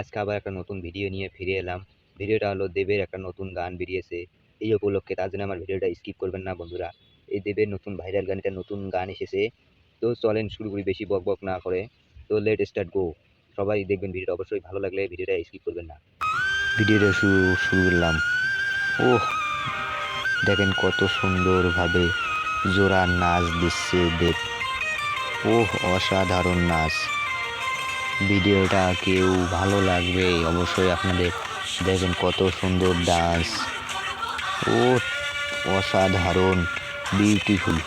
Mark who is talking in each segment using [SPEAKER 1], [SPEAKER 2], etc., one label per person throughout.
[SPEAKER 1] আজকে আবার একটা নতুন ভিডিও নিয়ে ফিরে এলাম। ভিডিওটা হলো দেবের একটা নতুন গান বেরিয়েছে। এই উপলক্ষে তার জন্য আমার ভিডিওটা স্কিপ করবেন না বন্ধুরা। এই দেবের নতুন ভাইরাল গান এটা নতুন গান এসেছে। তো চলেন শুরু করি, বেশি বক বক না করে। তো লেট স্টার্ট গো সবাই দেখবেন ভিডিওটা অবশ্যই ভালো লাগলে ভিডিওটা স্কিপ করবেন না। ভিডিওটা শুরু শুরু করলাম। ও দেখেন কত সুন্দরভাবে জোড়া নাচ দিচ্ছে দেব। ও অসাধারণ নাচ। ভিডিওটা কেউ ভালো লাগবে, অবশ্যই আপনাদের দেখেন কত সুন্দর ডান্স। ও, অসাধারণ বিউটিফুল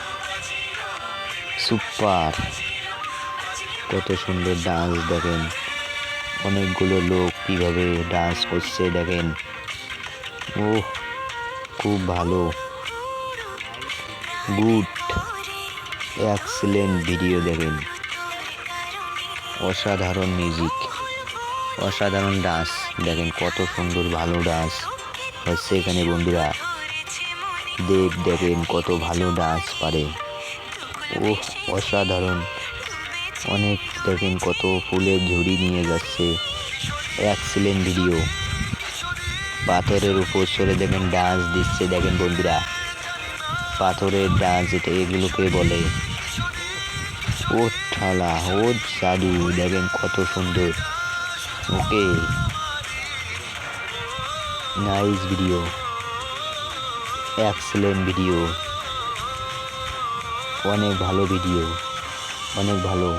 [SPEAKER 1] সুপার কত সুন্দর ডান্স দেখেন। অনেকগুলো লোক কীভাবে ডান্স করছে দেখেন। ও খুব ভালো। গুড এক্সেলেন্ট ভিডিও দেখেন। অসাধারণ মিউজিক অসাধারণ ডান্স দেখেন কত সুন্দর ভালো ডান্স হচ্ছে এখানে বন্ধুরা। দেব দেখেন কত ভালো ডান্স পারে। ও অসাধারণ। অনেক দেখেন কত ফুলের ঝুড়ি নিয়ে যাচ্ছে। এক্সিলেন্ট ভিডিও পাথরের উপর চলে দেখেন ডান্স দিচ্ছে, দেখেন বন্ধুরা। পাথরের ডান্স এটা এগুলোকে বলে। ও ঠালা ও জাদু দেখেন কত সুন্দর। Okay. Nice video excellent video অনেক ভালো ভিডিও অনেক ভালো।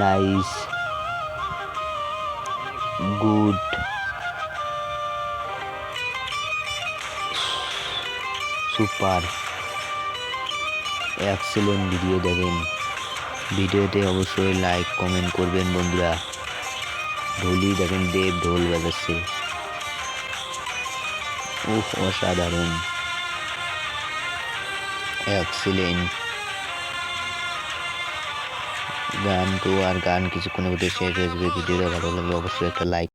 [SPEAKER 1] Nice good super excellent video দেখেন ভিডিওতে অবশ্যই লাইক কমেন্ট করবেন বন্ধুরা। ঢোলি দেখেন দেব ঢোল বাজাচ্ছে। উফ, অসাধারণ। এক্সিলেন্ট গান তো আর গান কিছুক্ষণের মধ্যে শেষ হয়ে যাবে। ভিডিওটা ভালো লাগলে অবশ্যই একটা লাইক